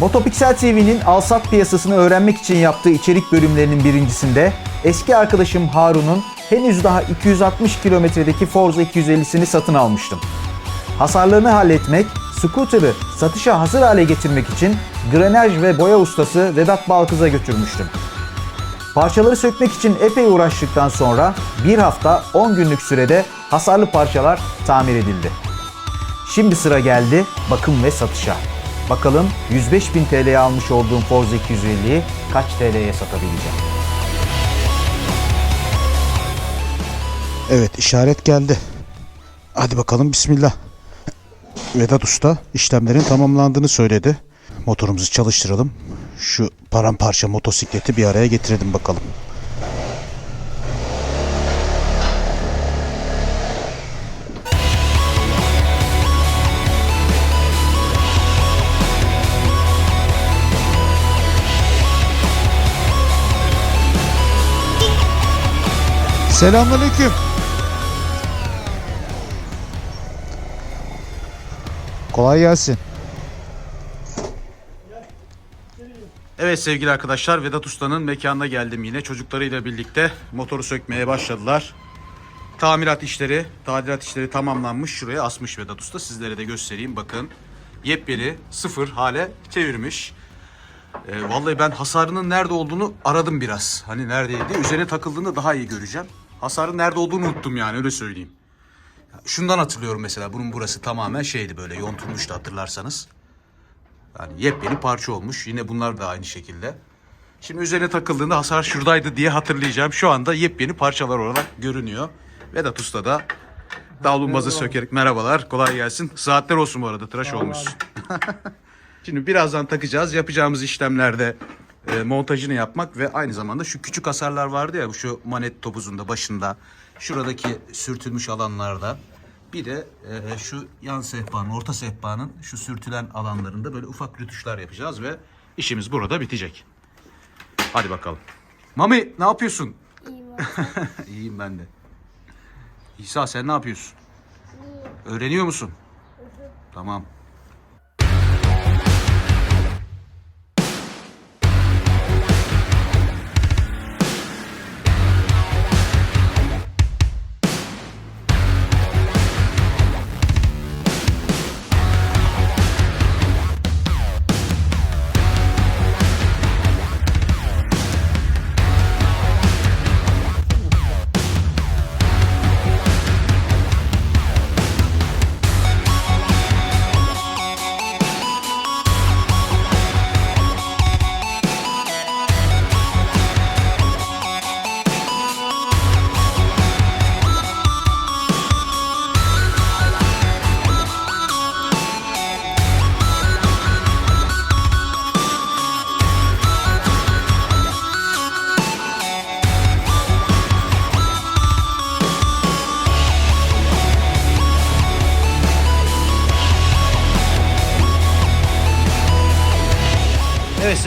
Motopixel TV'nin alsat piyasasını öğrenmek için yaptığı içerik bölümlerinin birincisinde eski arkadaşım Harun'un henüz daha 260 kilometredeki Forza 250'sini satın almıştım. Hasarlarını halletmek, scooter'ı satışa hazır hale getirmek için grenaj ve boya ustası Vedat Balkız'a götürmüştüm. Parçaları sökmek için epey uğraştıktan sonra bir hafta 10 günlük sürede hasarlı parçalar tamir edildi. Şimdi sıra geldi bakım ve satışa. Bakalım 105.000 TL'ye almış olduğum Forza 250'yi kaç TL'ye satabileceğim? Evet işaret geldi. Hadi bakalım bismillah. Vedat Usta işlemlerin tamamlandığını söyledi. Motorumuzu çalıştıralım. Şu paramparça motosikleti bir araya getirelim bakalım. Selamünaleyküm. Kolay gelsin. Evet sevgili arkadaşlar Vedat Usta'nın mekanına geldim yine. Çocuklarıyla birlikte motoru sökmeye başladılar. Tamirat işleri, tadilat işleri tamamlanmış. Şuraya asmış Vedat Usta. Sizlere de göstereyim bakın. Yepyeni sıfır hale çevirmiş. Ee, vallahi ben hasarının nerede olduğunu aradım biraz. Hani neredeydi? Üzerine takıldığında daha iyi göreceğim. Hasarın nerede olduğunu unuttum yani öyle söyleyeyim. Şundan hatırlıyorum mesela. Bunun burası tamamen şeydi böyle yontulmuştu hatırlarsanız. Yani yepyeni parça olmuş. Yine bunlar da aynı şekilde. Şimdi üzerine takıldığında hasar şuradaydı diye hatırlayacağım. Şu anda yepyeni parçalar olarak görünüyor. Vedat Usta da davlumbazı sökerek merhabalar kolay gelsin. Saatler olsun bu arada tıraş olmuşsun. Şimdi birazdan takacağız. Yapacağımız işlemlerde e, montajını yapmak ve aynı zamanda şu küçük hasarlar vardı ya şu manet topuzunda başında şuradaki sürtülmüş alanlarda bir de e, şu yan sehpanın orta sehpanın şu sürtülen alanlarında böyle ufak rütuşlar yapacağız ve işimiz burada bitecek. Hadi bakalım. Mami ne yapıyorsun? İyiyim ben de. İsa sen ne yapıyorsun? Öğreniyor musun? Tamam.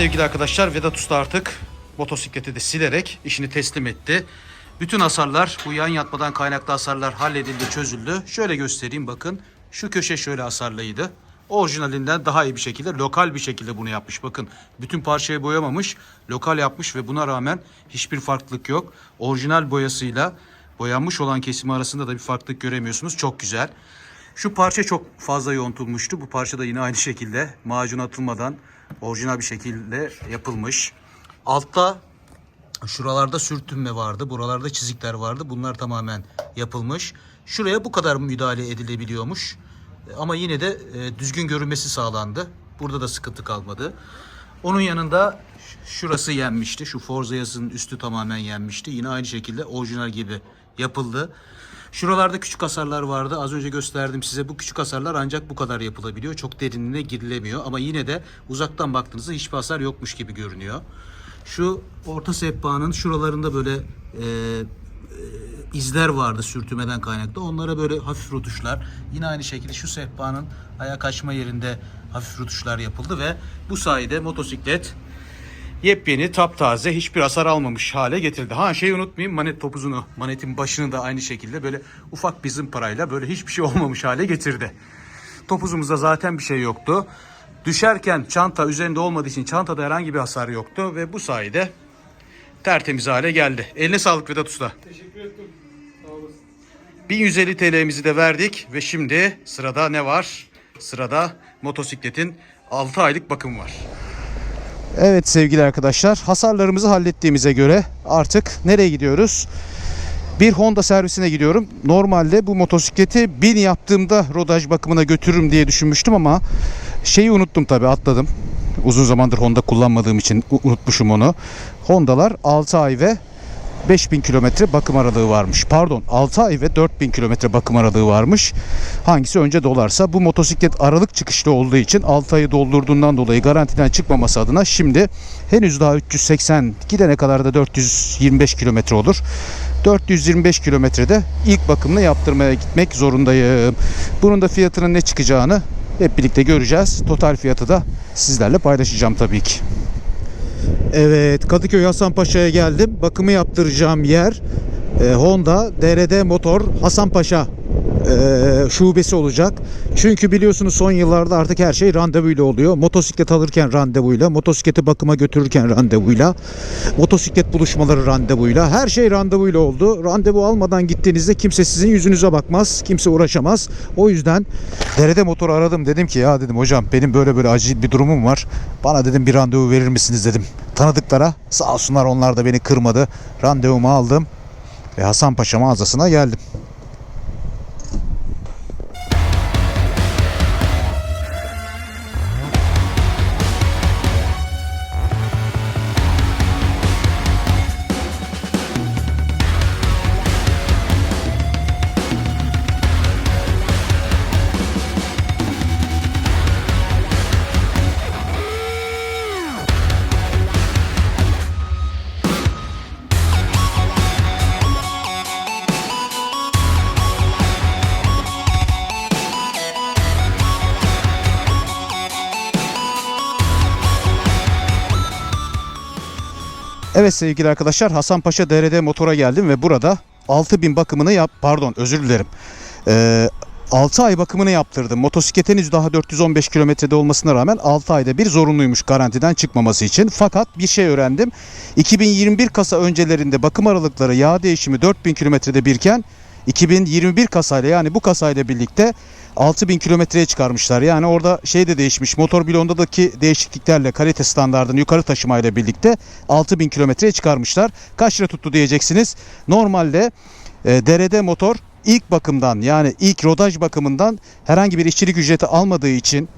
Sevgili arkadaşlar Vedat Usta artık motosikleti de silerek işini teslim etti. Bütün hasarlar bu yan yatmadan kaynaklı hasarlar halledildi çözüldü. Şöyle göstereyim bakın şu köşe şöyle hasarlıydı. Orijinalinden daha iyi bir şekilde lokal bir şekilde bunu yapmış. Bakın bütün parçayı boyamamış lokal yapmış ve buna rağmen hiçbir farklılık yok. Orijinal boyasıyla boyanmış olan kesimi arasında da bir farklılık göremiyorsunuz. Çok güzel. Şu parça çok fazla yontulmuştu. Bu parça da yine aynı şekilde macun atılmadan orijinal bir şekilde yapılmış. Altta şuralarda sürtünme vardı. Buralarda çizikler vardı. Bunlar tamamen yapılmış. Şuraya bu kadar müdahale edilebiliyormuş. Ama yine de e, düzgün görünmesi sağlandı. Burada da sıkıntı kalmadı. Onun yanında şurası yenmişti. Şu Forza yazısının üstü tamamen yenmişti. Yine aynı şekilde orijinal gibi yapıldı. Şuralarda küçük hasarlar vardı. Az önce gösterdim size. Bu küçük hasarlar ancak bu kadar yapılabiliyor. Çok derinine girilemiyor. Ama yine de uzaktan baktığınızda hiçbir hasar yokmuş gibi görünüyor. Şu orta sehpanın şuralarında böyle e, izler vardı sürtümeden kaynaklı. Onlara böyle hafif rutuşlar. Yine aynı şekilde şu sehpanın ayak açma yerinde hafif rutuşlar yapıldı ve bu sayede motosiklet yepyeni taptaze hiçbir hasar almamış hale getirildi. Ha şeyi unutmayayım manet topuzunu manetin başını da aynı şekilde böyle ufak bir zımparayla böyle hiçbir şey olmamış hale getirdi. Topuzumuzda zaten bir şey yoktu. Düşerken çanta üzerinde olmadığı için çantada herhangi bir hasar yoktu ve bu sayede tertemiz hale geldi. Eline sağlık Vedat Usta. Teşekkür ettim. Sağ olasın. 1150 TL'mizi de verdik ve şimdi sırada ne var? Sırada motosikletin 6 aylık bakımı var. Evet sevgili arkadaşlar hasarlarımızı hallettiğimize göre artık nereye gidiyoruz? Bir Honda servisine gidiyorum. Normalde bu motosikleti bin yaptığımda rodaj bakımına götürürüm diye düşünmüştüm ama şeyi unuttum tabi atladım. Uzun zamandır Honda kullanmadığım için unutmuşum onu. Hondalar 6 ay ve 5000 kilometre bakım aralığı varmış. Pardon 6 ay ve 4000 kilometre bakım aralığı varmış. Hangisi önce dolarsa bu motosiklet aralık çıkışlı olduğu için 6 ayı doldurduğundan dolayı garantiden çıkmaması adına şimdi henüz daha 380 gidene kadar da 425 kilometre olur. 425 kilometrede ilk bakımını yaptırmaya gitmek zorundayım. Bunun da fiyatının ne çıkacağını hep birlikte göreceğiz. Total fiyatı da sizlerle paylaşacağım tabii ki. Evet Kadıköy Hasanpaşa'ya geldim. Bakımı yaptıracağım yer e, Honda DRD Motor Hasanpaşa e, şubesi olacak. Çünkü biliyorsunuz son yıllarda artık her şey randevuyla oluyor. Motosiklet alırken randevuyla, motosikleti bakıma götürürken randevuyla, motosiklet buluşmaları randevuyla, her şey randevuyla oldu. Randevu almadan gittiğinizde kimse sizin yüzünüze bakmaz, kimse uğraşamaz. O yüzden DRD Motor'u aradım. Dedim ki ya dedim hocam benim böyle böyle acil bir durumum var. Bana dedim bir randevu verir misiniz dedim. Tanıdıklara sağ olsunlar onlar da beni kırmadı. Randevumu aldım ve Hasanpaşa mağazasına geldim. Evet sevgili arkadaşlar Hasanpaşa DRD motora geldim ve burada 6000 bakımını yap pardon özür dilerim. Ee, 6 ay bakımını yaptırdım. Motosikletin henüz daha 415 kilometrede olmasına rağmen 6 ayda bir zorunluymuş garantiden çıkmaması için. Fakat bir şey öğrendim. 2021 kasa öncelerinde bakım aralıkları yağ değişimi 4000 kilometrede birken 2021 kasayla yani bu kasayla birlikte 6000 kilometreye çıkarmışlar. Yani orada şey de değişmiş. Motor bloğundaki değişikliklerle kalite standartını yukarı taşımayla birlikte 6000 kilometreye çıkarmışlar. Kaç lira tuttu diyeceksiniz. Normalde e, DRD motor ilk bakımdan yani ilk rodaj bakımından herhangi bir işçilik ücreti almadığı için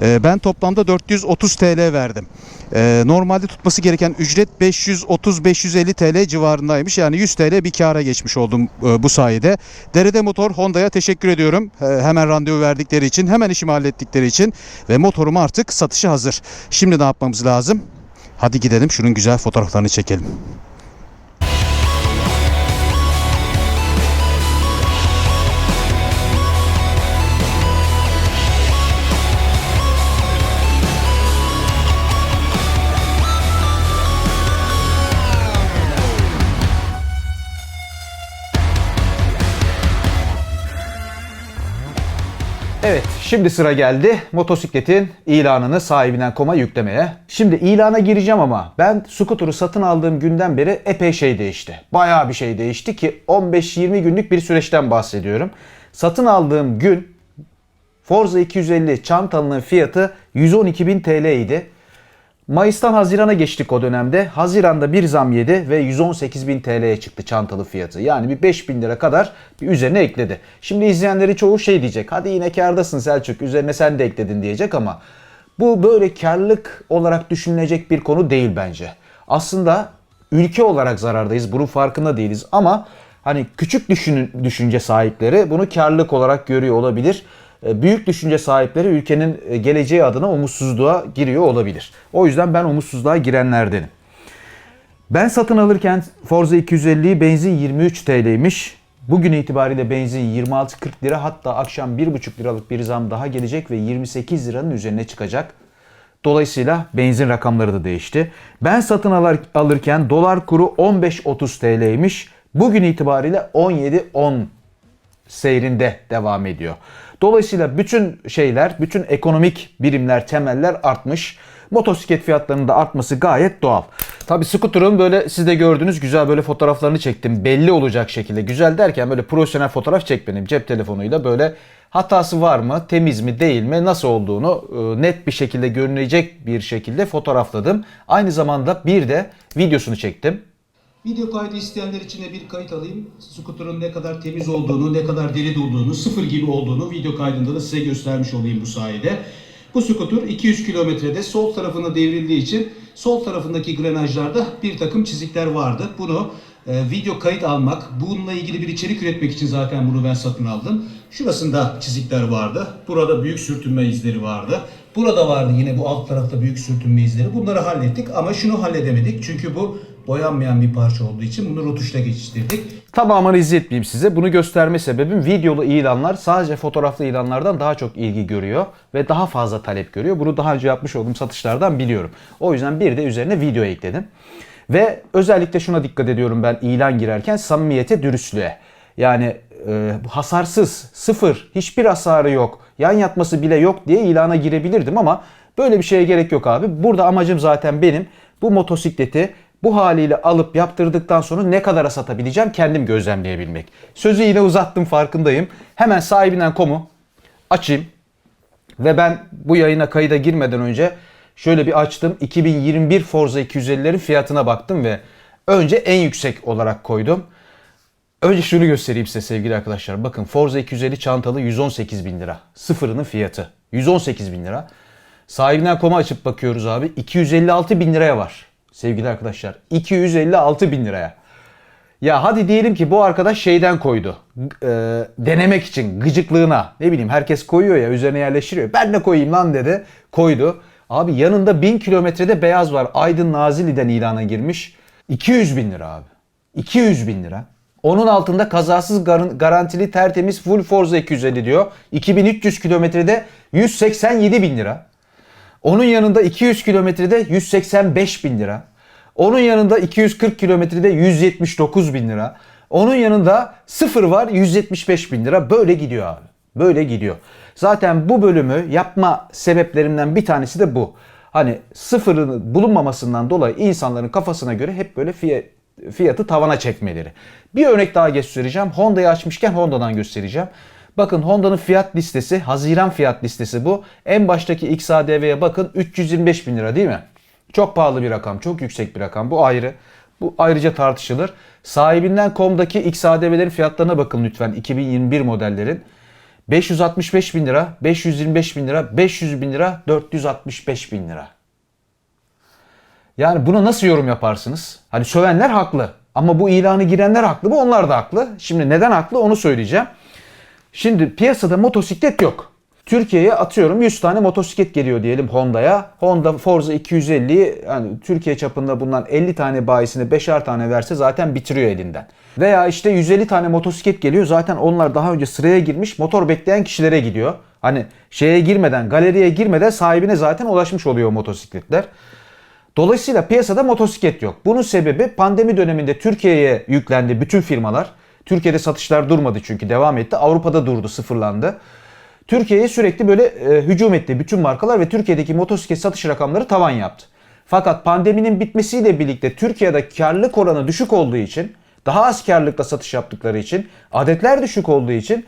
ben toplamda 430 TL verdim. E, normalde tutması gereken ücret 530-550 TL civarındaymış. Yani 100 TL bir kâra geçmiş oldum e, bu sayede. DRD Motor Honda'ya teşekkür ediyorum. Hemen randevu verdikleri için, hemen işimi hallettikleri için ve motorum artık satışa hazır. Şimdi ne yapmamız lazım? Hadi gidelim şunun güzel fotoğraflarını çekelim. Evet, şimdi sıra geldi motosikletin ilanını sahibinden koma yüklemeye. Şimdi ilana gireceğim ama ben skuturu satın aldığım günden beri epey şey değişti. Bayağı bir şey değişti ki 15-20 günlük bir süreçten bahsediyorum. Satın aldığım gün Forza 250 çantalının fiyatı 112.000 TL idi. Mayıs'tan Haziran'a geçtik o dönemde. Haziran'da bir zam yedi ve 118.000 TL'ye çıktı çantalı fiyatı. Yani bir 5.000 lira kadar bir üzerine ekledi. Şimdi izleyenleri çoğu şey diyecek. Hadi yine kârdasın Selçuk üzerine sen de ekledin diyecek ama bu böyle karlılık olarak düşünülecek bir konu değil bence. Aslında ülke olarak zarardayız. Bunun farkında değiliz ama hani küçük düşünün, düşünce sahipleri bunu karlılık olarak görüyor olabilir. E, Büyük düşünce sahipleri ülkenin e, geleceği adına umutsuzluğa giriyor olabilir. O yüzden ben umutsuzluğa girenlerdenim. Ben satın alırken Forza 250'yi benzin 23 TL'ymiş. Bugün itibariyle benzin 26-40 lira hatta akşam 1,5 liralık bir zam daha gelecek ve 28 liranın üzerine çıkacak. Dolayısıyla benzin rakamları da değişti. Ben satın alır, alırken dolar kuru 15-30 TL'ymiş. Bugün itibariyle 17-10 seyrinde devam ediyor. Dolayısıyla bütün şeyler, bütün ekonomik birimler, temeller artmış. Motosiklet fiyatlarının da artması gayet doğal. Tabii scooter'ın böyle siz de gördünüz güzel böyle fotoğraflarını çektim. Belli olacak şekilde. Güzel derken böyle profesyonel fotoğraf çekmedim. Cep telefonuyla böyle hatası var mı, temiz mi, değil mi, nasıl olduğunu e, net bir şekilde görünecek bir şekilde fotoğrafladım. Aynı zamanda bir de videosunu çektim. Video kaydı isteyenler için de bir kayıt alayım. Scooter'ın ne kadar temiz olduğunu, ne kadar deri olduğunu, sıfır gibi olduğunu video kaydında da size göstermiş olayım bu sayede. Bu scooter 200 kilometrede sol tarafına devrildiği için sol tarafındaki grenajlarda bir takım çizikler vardı. Bunu e, video kayıt almak, bununla ilgili bir içerik üretmek için zaten bunu ben satın aldım. Şurasında çizikler vardı. Burada büyük sürtünme izleri vardı. Burada vardı yine bu alt tarafta büyük sürtünme izleri. Bunları hallettik ama şunu halledemedik. Çünkü bu boyanmayan bir parça olduğu için bunu rotuşla geçiştirdik. Tamamını izletmeyeyim size. Bunu gösterme sebebim videolu ilanlar sadece fotoğraflı ilanlardan daha çok ilgi görüyor ve daha fazla talep görüyor. Bunu daha önce yapmış olduğum satışlardan biliyorum. O yüzden bir de üzerine video ekledim. Ve özellikle şuna dikkat ediyorum ben ilan girerken samimiyete, dürüstlüğe. Yani e, hasarsız, sıfır, hiçbir hasarı yok, yan yatması bile yok diye ilana girebilirdim ama böyle bir şeye gerek yok abi. Burada amacım zaten benim bu motosikleti bu haliyle alıp yaptırdıktan sonra ne kadara satabileceğim kendim gözlemleyebilmek. Sözü yine uzattım farkındayım. Hemen sahibinden komu açayım. Ve ben bu yayına kayıda girmeden önce şöyle bir açtım. 2021 Forza 250'lerin fiyatına baktım ve önce en yüksek olarak koydum. Önce şunu göstereyim size sevgili arkadaşlar. Bakın Forza 250 çantalı 118 bin lira. Sıfırının fiyatı. 118 bin lira. Sahibinden koma açıp bakıyoruz abi. 256 bin liraya var. Sevgili arkadaşlar. 256 bin liraya. Ya hadi diyelim ki bu arkadaş şeyden koydu. Ee, denemek için gıcıklığına. Ne bileyim herkes koyuyor ya üzerine yerleştiriyor. Ben de koyayım lan dedi. Koydu. Abi yanında 1000 kilometrede beyaz var. Aydın Nazilli'den ilana girmiş. 200 bin lira abi. 200 bin lira. Onun altında kazasız gar- garantili tertemiz full Forza 250 diyor. 2300 kilometrede 187 bin lira. Onun yanında 200 kilometrede 185 bin lira. Onun yanında 240 kilometrede 179 bin lira. Onun yanında sıfır var 175 bin lira. Böyle gidiyor abi. Böyle gidiyor. Zaten bu bölümü yapma sebeplerimden bir tanesi de bu. Hani sıfırın bulunmamasından dolayı insanların kafasına göre hep böyle fiyat, fiyatı tavana çekmeleri. Bir örnek daha göstereceğim. Honda'yı açmışken Honda'dan göstereceğim. Bakın Honda'nın fiyat listesi, Haziran fiyat listesi bu. En baştaki XADV'ye bakın 325 bin lira değil mi? Çok pahalı bir rakam, çok yüksek bir rakam. Bu ayrı. Bu ayrıca tartışılır. Sahibinden komdaki XADV'lerin fiyatlarına bakın lütfen 2021 modellerin. 565 bin lira, 525 bin lira, 500 bin lira, 465 bin lira. Yani buna nasıl yorum yaparsınız? Hani sövenler haklı. Ama bu ilanı girenler haklı mı? Onlar da haklı. Şimdi neden haklı onu söyleyeceğim. Şimdi piyasada motosiklet yok. Türkiye'ye atıyorum 100 tane motosiklet geliyor diyelim Honda'ya. Honda Forza 250'yi yani Türkiye çapında bulunan 50 tane bayisine 5'er tane verse zaten bitiriyor elinden. Veya işte 150 tane motosiklet geliyor zaten onlar daha önce sıraya girmiş motor bekleyen kişilere gidiyor. Hani şeye girmeden galeriye girmeden sahibine zaten ulaşmış oluyor motosikletler. Dolayısıyla piyasada motosiklet yok. Bunun sebebi pandemi döneminde Türkiye'ye yüklendi bütün firmalar. Türkiye'de satışlar durmadı çünkü devam etti. Avrupa'da durdu, sıfırlandı. Türkiye'ye sürekli böyle e, hücum etti bütün markalar ve Türkiye'deki motosiklet satış rakamları tavan yaptı. Fakat pandeminin bitmesiyle birlikte Türkiye'de karlılık oranı düşük olduğu için, daha az karlılıkla satış yaptıkları için, adetler düşük olduğu için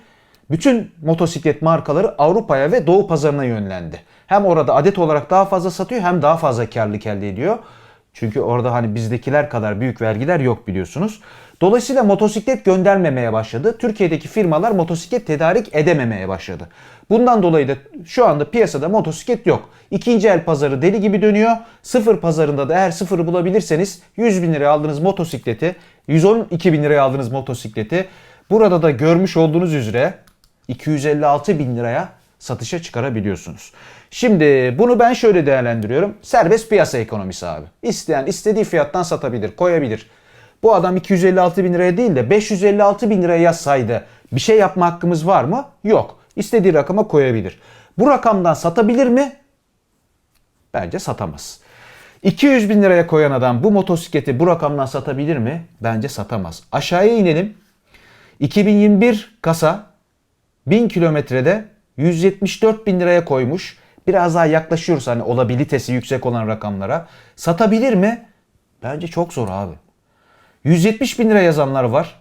bütün motosiklet markaları Avrupa'ya ve Doğu pazarına yönlendi. Hem orada adet olarak daha fazla satıyor hem daha fazla karlılık elde ediyor. Çünkü orada hani bizdekiler kadar büyük vergiler yok biliyorsunuz. Dolayısıyla motosiklet göndermemeye başladı. Türkiye'deki firmalar motosiklet tedarik edememeye başladı. Bundan dolayı da şu anda piyasada motosiklet yok. İkinci el pazarı deli gibi dönüyor. Sıfır pazarında da eğer sıfırı bulabilirseniz 100 bin liraya aldığınız motosikleti, 112 bin liraya aldığınız motosikleti burada da görmüş olduğunuz üzere 256 bin liraya satışa çıkarabiliyorsunuz. Şimdi bunu ben şöyle değerlendiriyorum. Serbest piyasa ekonomisi abi. İsteyen istediği fiyattan satabilir, koyabilir. Bu adam 256 bin liraya değil de 556 bin liraya yazsaydı bir şey yapma hakkımız var mı? Yok. İstediği rakama koyabilir. Bu rakamdan satabilir mi? Bence satamaz. 200 bin liraya koyan adam bu motosikleti bu rakamdan satabilir mi? Bence satamaz. Aşağıya inelim. 2021 kasa 1000 kilometrede 174 bin liraya koymuş. Biraz daha yaklaşıyoruz hani olabilitesi yüksek olan rakamlara. Satabilir mi? Bence çok zor abi. 170 bin lira yazanlar var.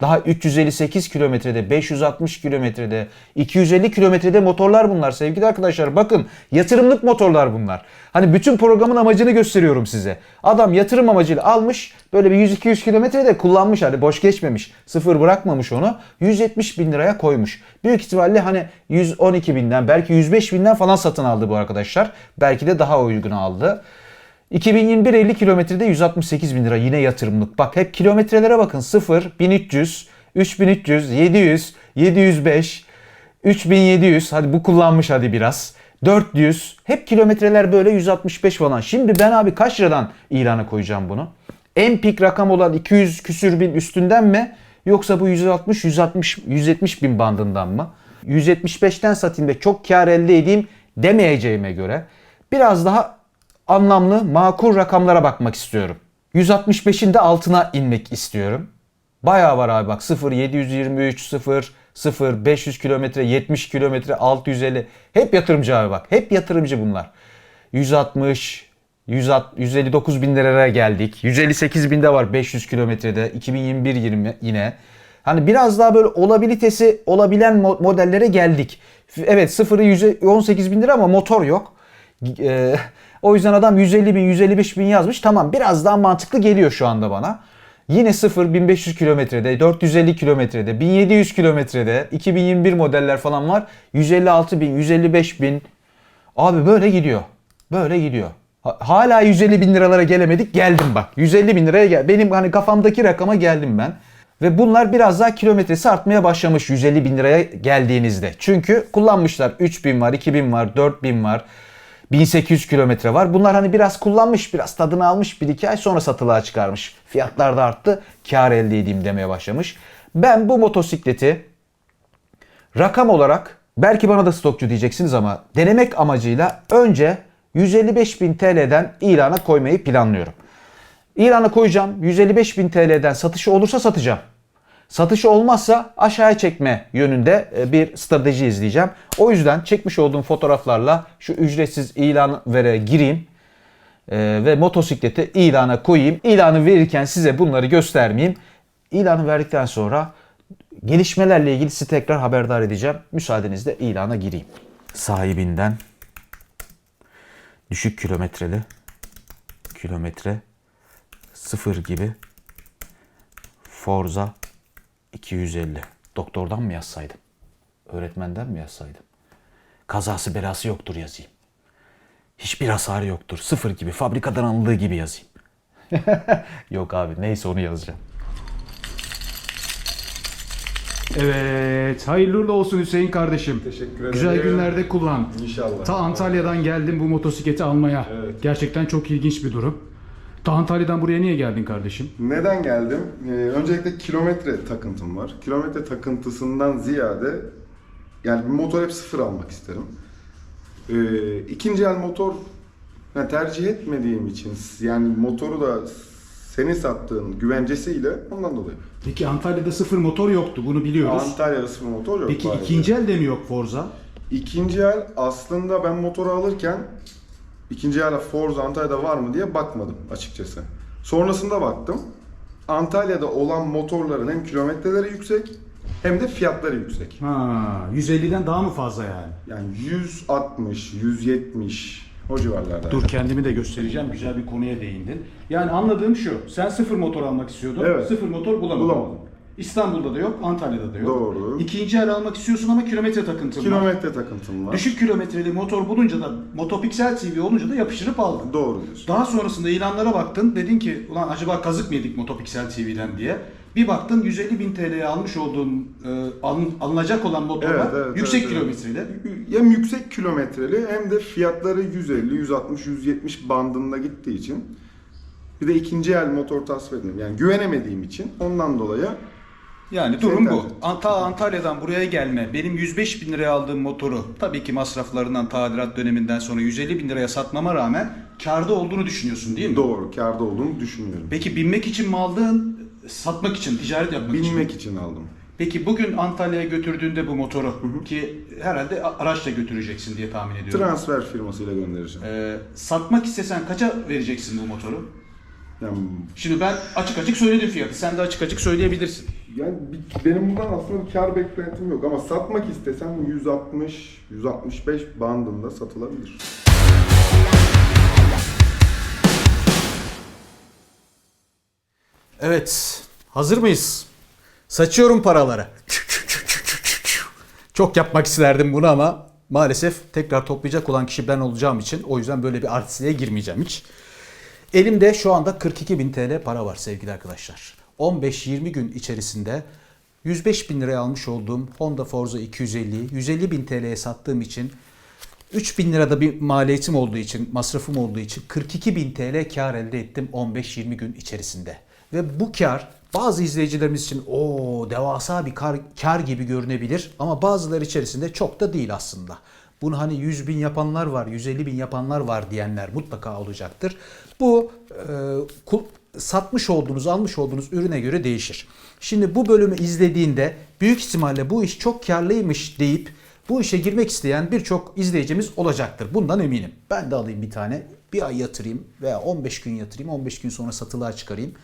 Daha 358 kilometrede, 560 kilometrede, 250 kilometrede motorlar bunlar sevgili arkadaşlar. Bakın yatırımlık motorlar bunlar. Hani bütün programın amacını gösteriyorum size. Adam yatırım amacıyla almış böyle bir 100-200 kilometrede kullanmış hani boş geçmemiş. Sıfır bırakmamış onu. 170 bin liraya koymuş. Büyük ihtimalle hani 112 binden belki 105 binden falan satın aldı bu arkadaşlar. Belki de daha uygun aldı. 2021 50 kilometrede 168 bin lira yine yatırımlık. Bak hep kilometrelere bakın 0, 1300, 3300, 700, 705, 3700 hadi bu kullanmış hadi biraz. 400 hep kilometreler böyle 165 falan. Şimdi ben abi kaç liradan ilana koyacağım bunu? En pik rakam olan 200 küsür bin üstünden mi? Yoksa bu 160, 160, 170 bin bandından mı? 175'ten satayım ve çok kar elde edeyim demeyeceğime göre biraz daha anlamlı, makul rakamlara bakmak istiyorum. 165'in de altına inmek istiyorum. Bayağı var abi bak 0, 723, 0, 0, 500 kilometre, 70 kilometre, 650. Hep yatırımcı abi bak. Hep yatırımcı bunlar. 160, 160 159 bin liraya geldik. 158 binde var 500 kilometrede. 2021 20 yine. Hani biraz daha böyle olabilitesi olabilen mo- modellere geldik. Evet sıfırı 118 bin lira ama motor yok. Eee, o yüzden adam 150 bin 155 bin yazmış. Tamam biraz daha mantıklı geliyor şu anda bana. Yine 0 1500 kilometrede, 450 kilometrede, 1700 kilometrede, 2021 modeller falan var. 156 bin, 155 bin. Abi böyle gidiyor. Böyle gidiyor. Ha- Hala 150 bin liralara gelemedik. Geldim bak. 150 bin liraya gel. Benim hani kafamdaki rakama geldim ben. Ve bunlar biraz daha kilometresi artmaya başlamış 150 bin liraya geldiğinizde. Çünkü kullanmışlar 3000 var, 2000 var, 4000 var. 1800 kilometre var. Bunlar hani biraz kullanmış, biraz tadını almış, bir iki ay sonra satılığa çıkarmış. Fiyatlar da arttı, kar elde edeyim demeye başlamış. Ben bu motosikleti rakam olarak belki bana da stokçu diyeceksiniz ama denemek amacıyla önce 155.000 TL'den ilana koymayı planlıyorum. İlana koyacağım. 155.000 TL'den satışı olursa satacağım. Satışı olmazsa aşağıya çekme yönünde e, bir strateji izleyeceğim. O yüzden çekmiş olduğum fotoğraflarla şu ücretsiz ilan vere gireyim e, ve motosikleti ilana koyayım. İlanı verirken size bunları göstermeyeyim. İlanı verdikten sonra gelişmelerle ilgili sizi tekrar haberdar edeceğim. Müsaadenizle ilana gireyim. Sahibinden düşük kilometreli kilometre sıfır gibi Forza 250. Doktordan mı yazsaydım? Öğretmenden mi yazsaydım? Kazası belası yoktur yazayım. Hiçbir hasarı yoktur. Sıfır gibi. Fabrikadan alındığı gibi yazayım. Yok abi neyse onu yazacağım. Evet, hayırlı uğurlu olsun Hüseyin kardeşim. Teşekkür ederim. Güzel günlerde kullan. İnşallah. Ta Antalya'dan geldim bu motosikleti almaya. Evet. Gerçekten çok ilginç bir durum. Ta Antalya'dan buraya niye geldin kardeşim? Neden geldim? Ee, öncelikle kilometre takıntım var. Kilometre takıntısından ziyade yani bir motor hep sıfır almak isterim. Ee, ikinci el motor yani tercih etmediğim için yani motoru da senin sattığın güvencesiyle ondan dolayı. Peki Antalya'da sıfır motor yoktu bunu biliyoruz. Antalya'da sıfır motor yok. Peki maalesef. ikinci elde mi yok Forza? İkinci el aslında ben motoru alırken ikinci el Forza Antalya'da var mı diye bakmadım açıkçası. Sonrasında baktım. Antalya'da olan motorların hem kilometreleri yüksek hem de fiyatları yüksek. Ha, 150'den daha mı fazla yani? Yani 160, 170 o civarlarda. Dur kendimi de göstereceğim. Güzel bir konuya değindin. Yani anladığım şu. Sen sıfır motor almak istiyordun. Evet. Sıfır motor bulamadın. Bulamadım. İstanbul'da da yok, Antalya'da da yok. Doğru. İkinci el almak istiyorsun ama kilometre takıntın var. Kilometre takıntım var. Düşük kilometreli motor bulunca da Motopiksel TV olunca da yapıştırıp aldın. Doğru diyorsun. Daha sonrasında ilanlara baktın. Dedin ki ulan acaba kazık mı yedik Motopiksel TV'den diye. Bir baktın 150 bin TL'ye almış olduğun e, alın- alınacak olan motorlar Evet, evet, yüksek evet, kilometreli. Hem yüksek kilometreli hem de fiyatları 150, 160, 170 bandında gittiği için bir de ikinci el motor tasvip etmiyorum. Yani güvenemediğim için ondan dolayı Yani durum bu. Anta Antalya'dan buraya gelme. Benim 105 bin liraya aldığım motoru tabii ki masraflarından tadilat döneminden sonra 150 bin liraya satmama rağmen karda olduğunu düşünüyorsun değil mi? doğru kârda olduğumu düşünüyorum. Peki binmek için mi aldın, satmak için, ticaret yapmak için mi? Binmek için aldım. Peki bugün Antalya'ya götürdüğünde bu motoru ki herhalde a- araçla götüreceksin diye tahmin ediyorum. Transfer firmasıyla göndereceğim. Ee, satmak istesen kaça vereceksin bu motoru? Yani, Şimdi ben açık açık söyledim fiyatı. Sen de açık açık söyleyebilirsin. yani bir- benim bundan aslında bir kar beklentim yok ama satmak istesem 160 165 bandında satılabilir. Evet. Hazır mıyız? Saçıyorum paraları. Çok yapmak isterdim bunu ama maalesef tekrar toplayacak olan kişi ben olacağım için o yüzden böyle bir artistliğe girmeyeceğim hiç. Elimde şu anda 42 bin TL para var sevgili arkadaşlar. 15-20 gün içerisinde 105 bin liraya almış olduğum Honda Forza 250'yi 150 bin TL'ye sattığım için 3000 lirada bir maliyetim olduğu için, masrafım olduğu için 42 bin TL kar elde ettim 15-20 gün içerisinde. Ve bu kar bazı izleyicilerimiz için o devasa bir kar, kar gibi görünebilir ama bazıları içerisinde çok da değil aslında. Bunu hani 100 bin yapanlar var, 150 bin yapanlar var diyenler mutlaka olacaktır. Bu e, satmış olduğunuz, almış olduğunuz ürüne göre değişir. Şimdi bu bölümü izlediğinde büyük ihtimalle bu iş çok karlıymış deyip bu işe girmek isteyen birçok izleyicimiz olacaktır. Bundan eminim. Ben de alayım bir tane. Bir ay yatırayım veya 15 gün yatırayım. 15 gün sonra satılığa çıkarayım.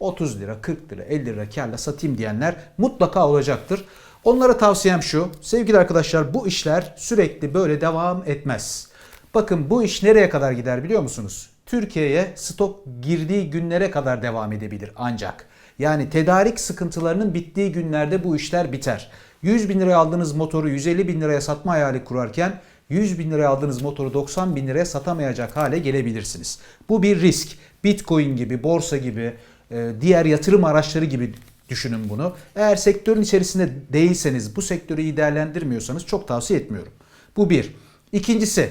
30 lira, 40 lira, 50 lira karla satayım diyenler mutlaka olacaktır. Onlara tavsiyem şu. Sevgili arkadaşlar bu işler sürekli böyle devam etmez. Bakın bu iş nereye kadar gider biliyor musunuz? Türkiye'ye stok girdiği günlere kadar devam edebilir ancak. Yani tedarik sıkıntılarının bittiği günlerde bu işler biter. 100 bin liraya aldığınız motoru 150 bin liraya satma hayali kurarken 100 bin liraya aldığınız motoru 90 bin liraya satamayacak hale gelebilirsiniz. Bu bir risk. Bitcoin gibi, borsa gibi, e, diğer yatırım araçları gibi düşünün bunu. Eğer sektörün içerisinde değilseniz, bu sektörü iyi değerlendirmiyorsanız çok tavsiye etmiyorum. Bu bir. İkincisi,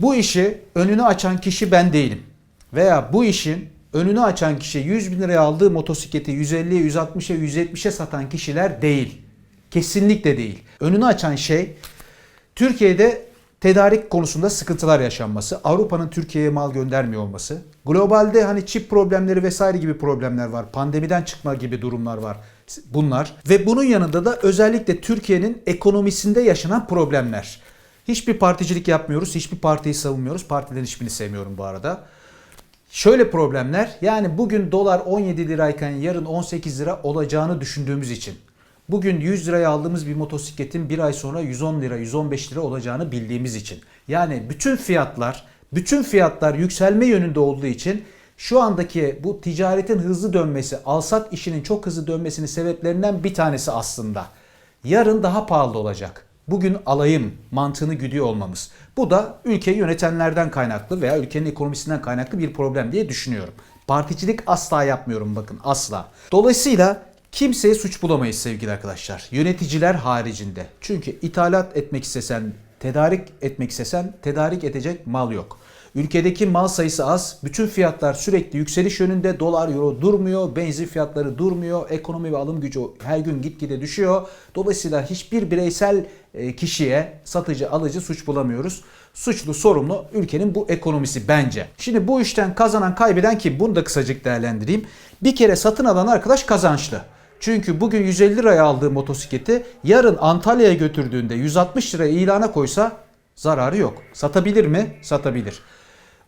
bu işi önünü açan kişi ben değilim. Veya bu işin önünü açan kişi 100 bin liraya aldığı motosikleti 150'ye, 160'a, 170'e satan kişiler değil. Kesinlikle değil. Önünü açan şey Türkiye'de tedarik konusunda sıkıntılar yaşanması, Avrupa'nın Türkiye'ye mal göndermiyor olması, globalde hani çip problemleri vesaire gibi problemler var, pandemiden çıkma gibi durumlar var bunlar ve bunun yanında da özellikle Türkiye'nin ekonomisinde yaşanan problemler. Hiçbir particilik yapmıyoruz, hiçbir partiyi savunmuyoruz. Partilerin hiçbirini sevmiyorum bu arada. Şöyle problemler yani bugün dolar 17 lirayken yarın 18 lira olacağını düşündüğümüz için. Bugün 100 liraya aldığımız bir motosikletin bir ay sonra 110 lira 115 lira olacağını bildiğimiz için. Yani bütün fiyatlar bütün fiyatlar yükselme yönünde olduğu için şu andaki bu ticaretin hızlı dönmesi, alsat işinin çok hızlı dönmesinin sebeplerinden bir tanesi aslında. Yarın daha pahalı olacak. Bugün alayım mantığını güdüyor olmamız. Bu da ülkeyi yönetenlerden kaynaklı veya ülkenin ekonomisinden kaynaklı bir problem diye düşünüyorum. Particilik asla yapmıyorum bakın asla. Dolayısıyla kimseye suç bulamayız sevgili arkadaşlar. Yöneticiler haricinde. Çünkü ithalat etmek istesen, tedarik etmek istesen tedarik edecek mal yok. Ülkedeki mal sayısı az, bütün fiyatlar sürekli yükseliş yönünde, dolar euro durmuyor, benzin fiyatları durmuyor, ekonomi ve alım gücü her gün gitgide düşüyor. Dolayısıyla hiçbir bireysel kişiye satıcı alıcı suç bulamıyoruz. Suçlu sorumlu ülkenin bu ekonomisi bence. Şimdi bu işten kazanan kaybeden kim? Bunu da kısacık değerlendireyim. Bir kere satın alan arkadaş kazançlı. Çünkü bugün 150 liraya aldığı motosikleti yarın Antalya'ya götürdüğünde 160 liraya ilana koysa zararı yok. Satabilir mi? Satabilir.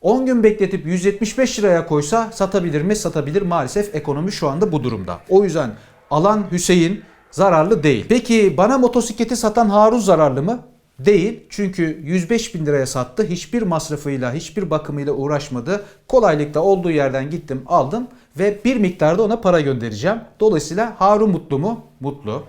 10 gün bekletip 175 liraya koysa satabilir mi? Satabilir. Maalesef ekonomi şu anda bu durumda. O yüzden alan Hüseyin zararlı değil. Peki bana motosikleti satan Harun zararlı mı? Değil. Çünkü 105 bin liraya sattı. Hiçbir masrafıyla, hiçbir bakımıyla uğraşmadı. Kolaylıkla olduğu yerden gittim, aldım ve bir miktarda ona para göndereceğim. Dolayısıyla Harun mutlu mu? Mutlu.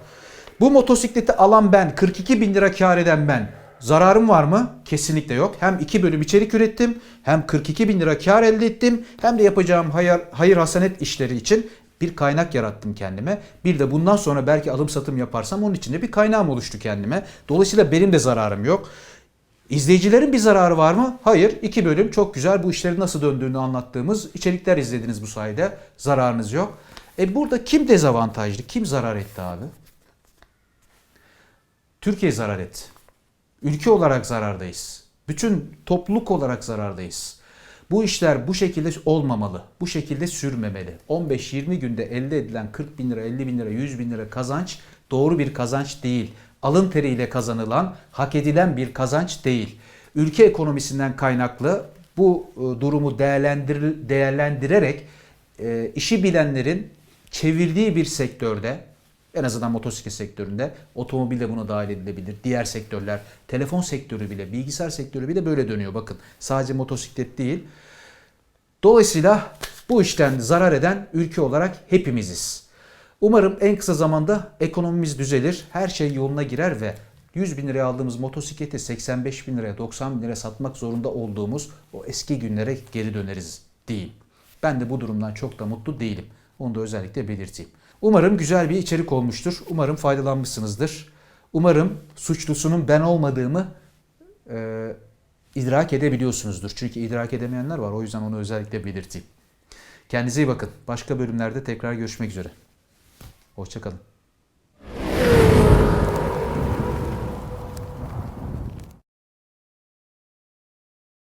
Bu motosikleti alan ben, 42 bin lira kar eden ben. Zararım var mı? Kesinlikle yok. Hem iki bölüm içerik ürettim, hem 42 bin lira kar elde ettim, hem de yapacağım hayır, hayır hasanet işleri için bir kaynak yarattım kendime. Bir de bundan sonra belki alım satım yaparsam onun içinde bir kaynağım oluştu kendime. Dolayısıyla benim de zararım yok. İzleyicilerin bir zararı var mı? Hayır. İki bölüm çok güzel bu işlerin nasıl döndüğünü anlattığımız içerikler izlediniz bu sayede. Zararınız yok. E burada kim dezavantajlı? Kim zarar etti abi? Türkiye zarar etti. Ülke olarak zarardayız. Bütün topluluk olarak zarardayız. Bu işler bu şekilde olmamalı. Bu şekilde sürmemeli. 15-20 günde elde edilen 40 bin lira, 50 bin lira, 100 bin lira kazanç doğru bir kazanç değil. Alın teriyle kazanılan, hak edilen bir kazanç değil. Ülke ekonomisinden kaynaklı bu e, durumu değerlendir, değerlendirerek e, işi bilenlerin çevirdiği bir sektörde en azından motosiklet sektöründe otomobil de buna dahil edilebilir. Diğer sektörler, telefon sektörü bile, bilgisayar sektörü bile böyle dönüyor. Bakın sadece motosiklet değil. Dolayısıyla bu işten zarar eden ülke olarak hepimiziz. Umarım en kısa zamanda ekonomimiz düzelir, her şey yoluna girer ve 100 bin liraya aldığımız motosikleti 85 bin liraya, 90 bin liraya satmak zorunda olduğumuz o eski günlere geri döneriz diyeyim. Ben de bu durumdan çok da mutlu değilim. Onu da özellikle belirteyim. Umarım güzel bir içerik olmuştur. Umarım faydalanmışsınızdır. Umarım suçlusunun ben olmadığımı e, idrak edebiliyorsunuzdur. Çünkü idrak edemeyenler var. O yüzden onu özellikle belirteyim. Kendinize iyi bakın. Başka bölümlerde tekrar görüşmek üzere. Hoşçakalın.